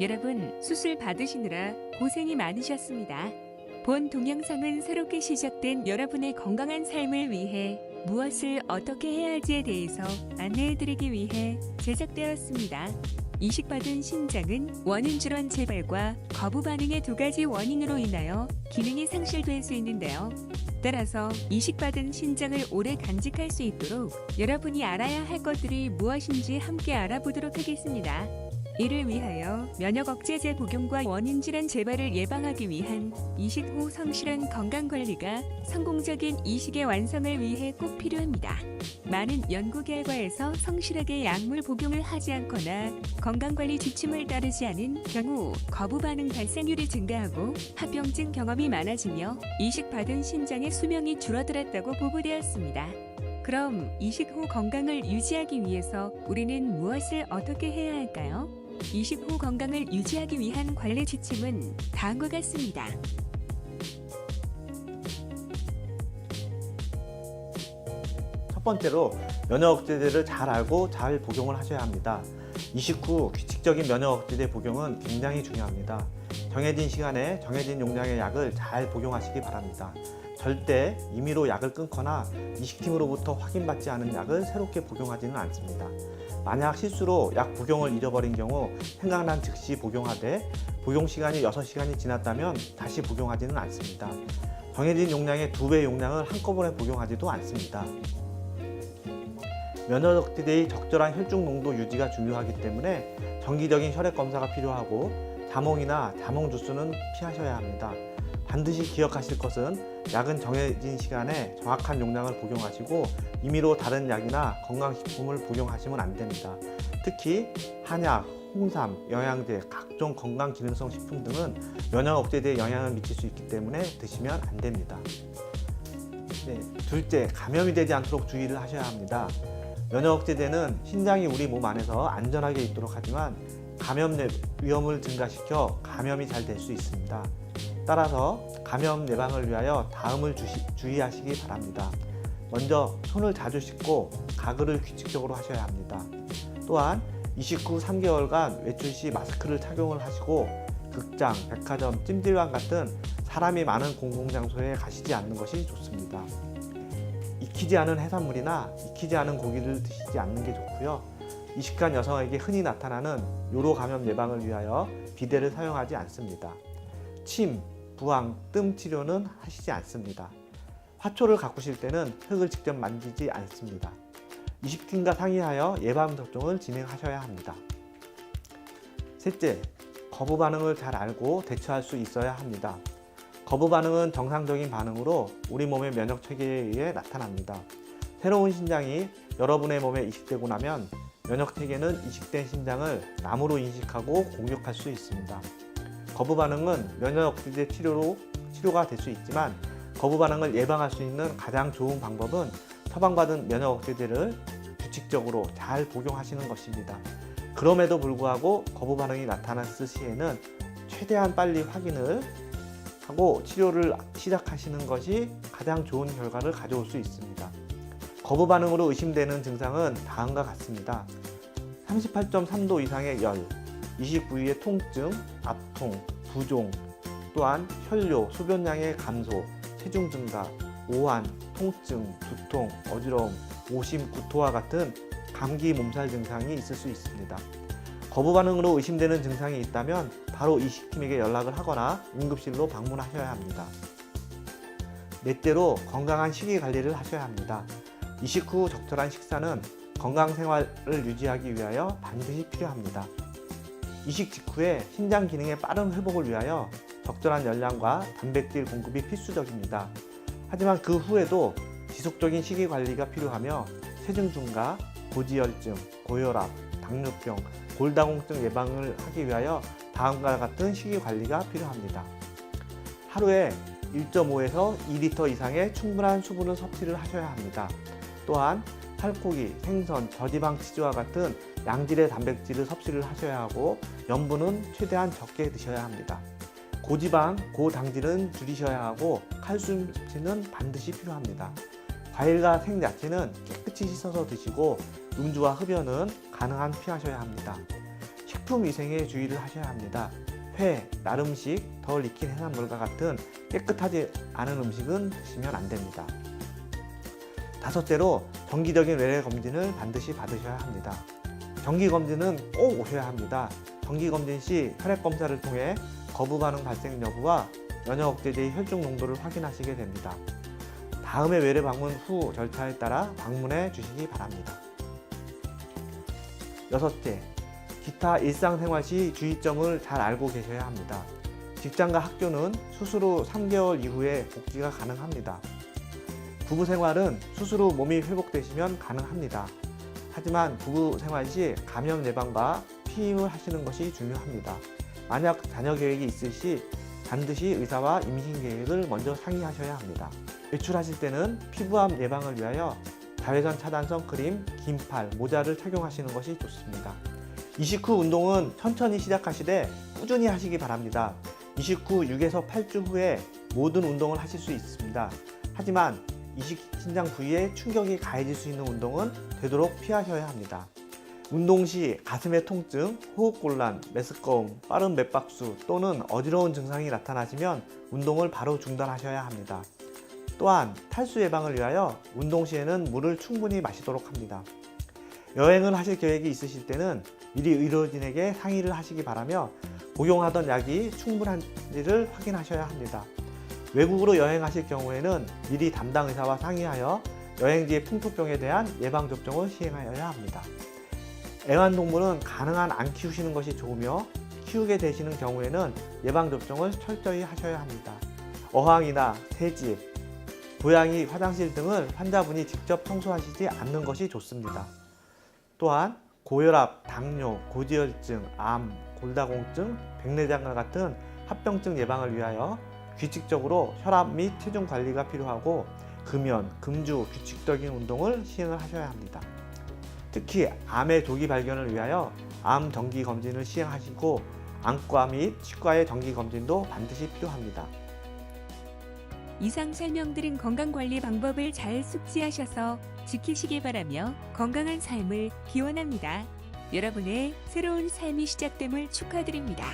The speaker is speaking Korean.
여러분 수술 받으시느라 고생이 많으셨습니다. 본 동영상은 새롭게 시작된 여러분의 건강한 삶을 위해 무엇을 어떻게 해야 할지에 대해서 안내해드리기 위해 제작되었습니다. 이식받은 신장은 원인 질환 재발과 거부 반응의 두 가지 원인으로 인하여 기능이 상실될 수 있는데요. 따라서 이식받은 신장을 오래 간직할 수 있도록 여러분이 알아야 할 것들이 무엇인지 함께 알아보도록 하겠습니다. 이를 위하여 면역 억제제 복용과 원인 질환 재발을 예방하기 위한 이식 후 성실한 건강 관리가 성공적인 이식의 완성을 위해 꼭 필요합니다. 많은 연구 결과에서 성실하게 약물 복용을 하지 않거나 건강 관리 지침을 따르지 않은 경우 거부 반응 발생률이 증가하고 합병증 경험이 많아지며 이식 받은 신장의 수명이 줄어들었다고 보고되었습니다. 그럼 이식 후 건강을 유지하기 위해서 우리는 무엇을 어떻게 해야 할까요? 이식 후 건강을 유지하기 위한 관리 지침은 다음과 같습니다. 첫 번째로 면역 억제제를 잘 알고 잘 복용을 하셔야 합니다. 이식 후 규칙적인 면역 억제제 복용은 굉장히 중요합니다. 정해진 시간에 정해진 용량의 약을 잘 복용하시기 바랍니다. 절대 임의로 약을 끊거나 이식팀으로부터 확인받지 않은 약을 새롭게 복용하지는 않습니다. 만약 실수로 약 복용을 잃어버린 경우 생각난 즉시 복용하되 복용 시간이 6시간이 지났다면 다시 복용하지는 않습니다. 정해진 용량의 두 배 용량을 한꺼번에 복용하지도 않습니다. 면역 억제제의 적절한 혈중 농도 유지가 중요하기 때문에 정기적인 혈액 검사가 필요하고 자몽이나 자몽 주스는 피하셔야 합니다. 반드시 기억하실 것은 약은 정해진 시간에 정확한 용량을 복용하시고 임의로 다른 약이나 건강식품을 복용하시면 안 됩니다. 특히 한약, 홍삼, 영양제, 각종 건강기능성 식품 등은 면역 억제제에 영향을 미칠 수 있기 때문에 드시면 안 됩니다. 네, 둘째, 감염이 되지 않도록 주의를 하셔야 합니다. 면역 억제제는 신장이 우리 몸 안에서 안전하게 있도록 하지만 감염 위험을 증가시켜 감염이 잘 될 수 있습니다. 따라서 감염 예방을 위하여 다음을 주시, 주의하시기 바랍니다. 먼저 손을 자주 씻고 가글을 규칙적으로 하셔야 합니다. 또한 이식 후 3개월간 외출 시 마스크를 착용을 하시고 극장, 백화점, 찜질방 같은 사람이 많은 공공장소에 가시지 않는 것이 좋습니다. 익히지 않은 해산물이나 익히지 않은 고기를 드시지 않는 게 좋고요. 이식한 여성에게 흔히 나타나는 요로 감염 예방을 위하여 비데를 사용하지 않습니다. 침, 부항, 뜸 치료는 하시지 않습니다. 화초를 가꾸실 때는 흙을 직접 만지지 않습니다. 이식팀과 상의하여 예방 접종을 진행하셔야 합니다. 셋째, 거부 반응을 잘 알고 대처할 수 있어야 합니다. 거부 반응은 정상적인 반응으로 우리 몸의 면역 체계에 의해 나타납니다. 새로운 신장이 여러분의 몸에 이식되고 나면 면역 체계는 이식된 신장을 남으로 인식하고 공격할 수 있습니다. 거부 반응은 면역 억제제 치료로 치료가 될 수 있지만 거부 반응을 예방할 수 있는 가장 좋은 방법은 처방받은 면역 억제제를 규칙적으로 잘 복용하시는 것입니다. 그럼에도 불구하고 거부 반응이 나타났을 시에는 최대한 빨리 확인을 하고 치료를 시작하시는 것이 가장 좋은 결과를 가져올 수 있습니다. 거부 반응으로 의심되는 증상은 다음과 같습니다. 38.3도 이상의 열, 이식 부위의 통증, 압통, 부종, 또한 혈뇨, 소변량의 감소, 체중 증가, 오한, 통증, 두통, 어지러움, 오심, 구토와 같은 감기 몸살 증상이 있을 수 있습니다. 거부 반응으로 의심되는 증상이 있다면 바로 이식팀에게 연락을 하거나 응급실로 방문하셔야 합니다. 넷째로 건강한 식이 관리를 하셔야 합니다. 이식 후 적절한 식사는 건강 생활을 유지하기 위하여 반드시 필요합니다. 이식 직후에 신장 기능의 빠른 회복을 위하여 적절한 열량과 단백질 공급이 필수적입니다. 하지만 그 후에도 지속적인 식이 관리가 필요하며 체중 증가, 고지혈증, 고혈압, 당뇨병, 골다공증 예방을 하기 위하여 다음과 같은 식이 관리가 필요합니다. 하루에 1.5에서 2리터 이상의 충분한 수분을 섭취를 하셔야 합니다. 또한 살코기, 생선, 저지방 치즈와 같은 양질의 단백질을 섭취를 하셔야 하고 염분은 최대한 적게 드셔야 합니다. 고지방, 고당질은 줄이셔야 하고 칼슘 섭취는 반드시 필요합니다. 과일과 생야채는 깨끗이 씻어서 드시고 음주와 흡연은 가능한 피하셔야 합니다. 식품 위생에 주의를 하셔야 합니다. 회, 날음식, 덜 익힌 해산물과 같은 깨끗하지 않은 음식은 드시면 안 됩니다. 다섯째로 정기적인 외래 검진을 반드시 받으셔야 합니다. 정기 검진은 꼭 오셔야 합니다. 정기 검진 시 혈액 검사를 통해 거부 반응 발생 여부와 면역 억제제의 혈중 농도를 확인하시게 됩니다. 다음에 외래 방문 후 절차에 따라 방문해 주시기 바랍니다. 여섯째, 기타 일상생활 시 주의점을 잘 알고 계셔야 합니다. 직장과 학교는 수술 후 3개월 이후에 복귀가 가능합니다. 부부 생활은 수술 후 몸이 회복되시면 가능합니다. 하지만 부부 생활 시 감염 예방과 피임을 하시는 것이 중요합니다. 만약 자녀 계획이 있을 시 반드시 의사와 임신 계획을 먼저 상의하셔야 합니다. 외출하실 때는 피부암 예방을 위하여 자외선 차단 선크림, 긴팔, 모자를 착용하시는 것이 좋습니다. 이식 후 운동은 천천히 시작하시되 꾸준히 하시기 바랍니다. 이식 후 6에서 8주 후에 모든 운동을 하실 수 있습니다. 하지만 이식 신장 부위에 충격이 가해질 수 있는 운동은 되도록 피하셔야 합니다. 운동 시 가슴의 통증, 호흡곤란, 메스꺼움, 빠른 맥박수 또는 어지러운 증상이 나타나시면 운동을 바로 중단하셔야 합니다. 또한 탈수 예방을 위하여 운동 시에는 물을 충분히 마시도록 합니다. 여행을 하실 계획이 있으실 때는 미리 의료진에게 상의를 하시기 바라며 복용하던 약이 충분한지를 확인하셔야 합니다. 외국으로 여행하실 경우에는 미리 담당 의사와 상의하여 여행지의 풍토병에 대한 예방 접종을 시행하여야 합니다. 애완동물은 가능한 안 키우시는 것이 좋으며 키우게 되시는 경우에는 예방 접종을 철저히 하셔야 합니다. 어항이나 새집, 고양이 화장실 등을 환자분이 직접 청소하시지 않는 것이 좋습니다. 또한 고혈압, 당뇨, 고지혈증, 암, 골다공증, 백내장과 같은 합병증 예방을 위하여 규칙적으로 혈압 및 체중 관리가 필요하고 금연, 금주, 규칙적인 운동을 시행을 하셔야 합니다. 특히 암의 조기 발견을 위하여 암 정기 검진을 시행하시고 안과 및 치과의 정기 검진도 반드시 필요합니다. 이상 설명드린 건강관리 방법을 잘 숙지하셔서 지키시기 바라며 건강한 삶을 기원합니다. 여러분의 새로운 삶이 시작됨을 축하드립니다.